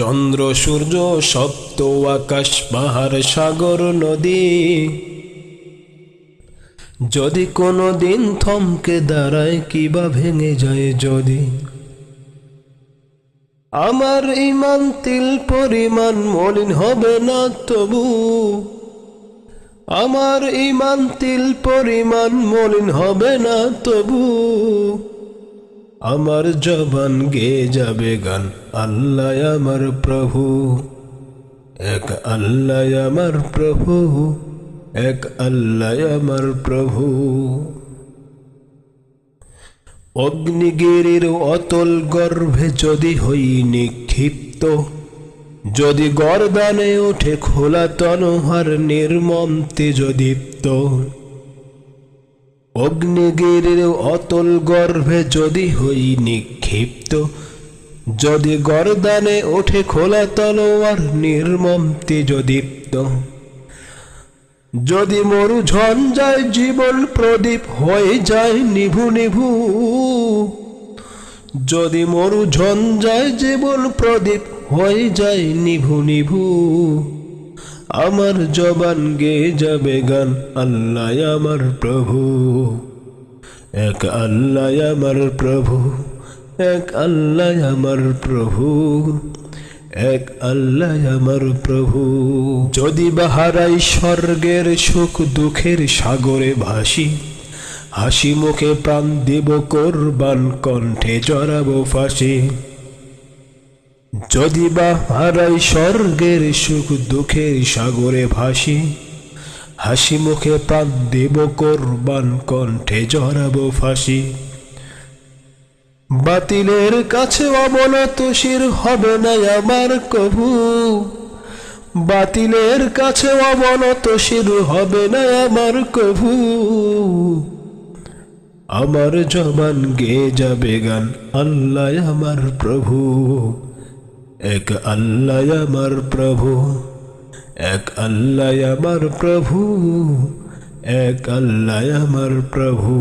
চন্দ্র, সূর্য, সপ্ত, আকাশ, পাহাড়, সাগর, নদী। যদি কোনো দিন থমকে দাঁড়ায়, কিবা ভেঙে যায় যদি। আমার ইমান তিল পরিমাণ মলিন হবে না তবু। আমার ইমান তিল পরিমাণ মলিন হবে না তবু। আমার জবান গে যাবে গান, আল্লাহ আমার প্রভু। এক আল্লাহ আমার প্রভু, এক আল্লাহ আমার প্রভু। অগ্নিগিরির অতল গর্ভে যদি হই নিক্ষিপ্ত, যদি গরদানে ওঠে খোলা তনহার নির্মম তেজদীপ্ত অগ্নিগিরির অতল গর্ভে যদি হই নিক্ষিপ্ত, যদি গরদানে ওঠে খোলা তলোয়ার নির্মম তেজদীপ্ত যদি মরু ঝঞ্ঝায় জীবন প্রদীপ হয়ে যায় নিভু নিভু, যদি মরু ঝঞ্ঝায় জীবন প্রদীপ হয়ে যায় নিভু নিভু। আমার জবান গে যাবে গান, আল্লাহ আমার প্রভু। এক আল্লাহ আমার প্রভু, এক আল্লাহ আমার প্রভু, এক আল্লাহ আমার প্রভু। যদি বাহারাই স্বর্গের সুখ দুঃখের সাগরে ভাসি, হাসি মুখে প্রাণ দেব কোরবান কণ্ঠে জড়াবো ফাঁসি। যদি বা হারাই স্বর্গের সুখ দুঃখের সাগরে ভাসি, হাসি মুখে প্রাণ দেব কোরবান কণ্ঠে জড়াবো ফাঁসি। বাতিলের কাছে অবনত শির হবে না আমার কভু বাতিলের কাছে অবনত শির হবে না আমার কভু আমার জবান গে যাবে গান, আল্লাহ আমার প্রভু। এক আল্লাহ আমার প্রভু এক আল্লাহ আমার প্রভু এক আল্লাহ আমার প্রভু